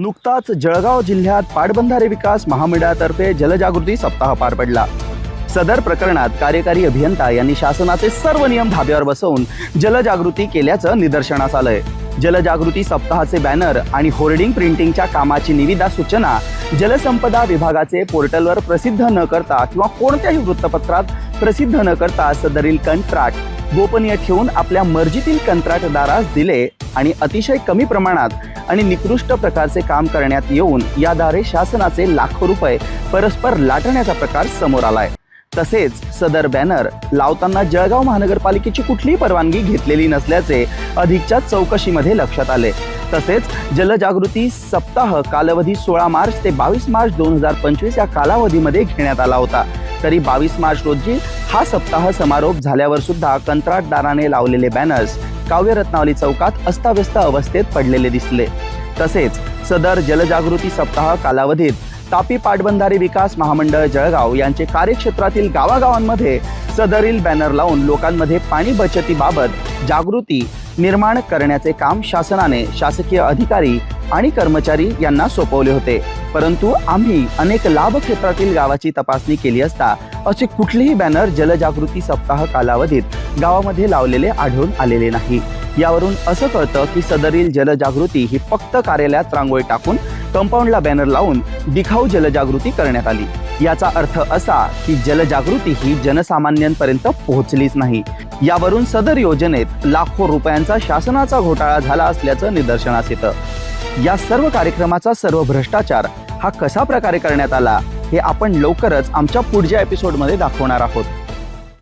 नुकताच जळगाव जिल्ह्यात पाटबंधारे विकास महामंडळातर्फे जलजागृती सप्ताह पार पडला. सदर प्रकरणात कार्यकारी अभियंता यांनी शासनाचे सर्व नियम धाब्यावर बसवून जलजागृती केल्याचं निदर्शनास आलंय. जलजागृती सप्ताहाचे बॅनर आणि होर्डिंग प्रिंटिंगच्या कामाची निविदा सूचना जलसंपदा विभागाचे पोर्टलवर प्रसिद्ध न करता किंवा कोणत्याही वृत्तपत्रात प्रसिद्ध न करता सदरील कंत्राट गोपनीय ठेवून आपल्या मर्जीतील कंत्राटदारास दिले आणि अतिशय कमी प्रमाणात आणि निकृष्ट प्रकारचे काम करण्यात येऊन याद्वारे शासनाचे लाखो रुपये परस्पर लाटण्याचा प्रकार समोर आलाय. तसेच सदर बॅनर लावताना जळगाव महानगरपालिकेची कुठलीही परवानगी घेतलेली नसल्याचे अधिकच्या चौकशीमध्ये लक्षात आले. तसेच जलजागृती सप्ताह कालावधी सोळा मार्च ते बावीस मार्च दोन हजार पंचवीस या कालावधीमध्ये घेण्यात आला होता. तरी बावीस मार्च रोजी हा सप्ताह समारोप झाल्यावर सुद्धा कंत्राटदाराने लावलेले बॅनर्स काव्यरत्नावली चौकात अस्ताव्यस्त अवस्थेत पडलेले दिसले. तसेच सदर जलजागृती सप्ताह कालावधीत तापी पाटबंधारे विकास महामंडळ जळगाव यांचे कार्यक्षेत्रातील गावागावांमध्ये सदरील बॅनर लावून लोकांमध्ये पाणी बचतीबाबत जागृती निर्माण करण्याचे काम शासनाने शासकीय अधिकारी आणि कर्मचारी यांना सोपवले होते. परंतु आम्ही अनेक लाभ क्षेत्रातील गावाची तपासणी केली असता असे कुठलेही बॅनर जलजागृती सप्ताह कालावधीत गावामध्ये लावलेले आढळून आलेले नाही. यावरून असं कळतं की सदरील जलजागृती ही फक्त कार्यालयात रांगोळी टाकून कंपाऊंडला बॅनर लावून दिखाऊ जलजागृती करण्यात आली. याचा अर्थ असा की जलजागृती ही जनसामान्यांपर्यंत पोहोचलीच नाही. यावरून सदर योजनेत लाखो रुपयांचा शासनाचा घोटाळा झाला असल्याचं निदर्शनास येतं. या सर्व कार्यक्रमाचा सर्व भ्रष्टाचार हा कसा प्रकारे करण्यात आला हे आपण लवकरच आमच्या पुढच्या एपिसोडमध्ये दाखवणार आहोत.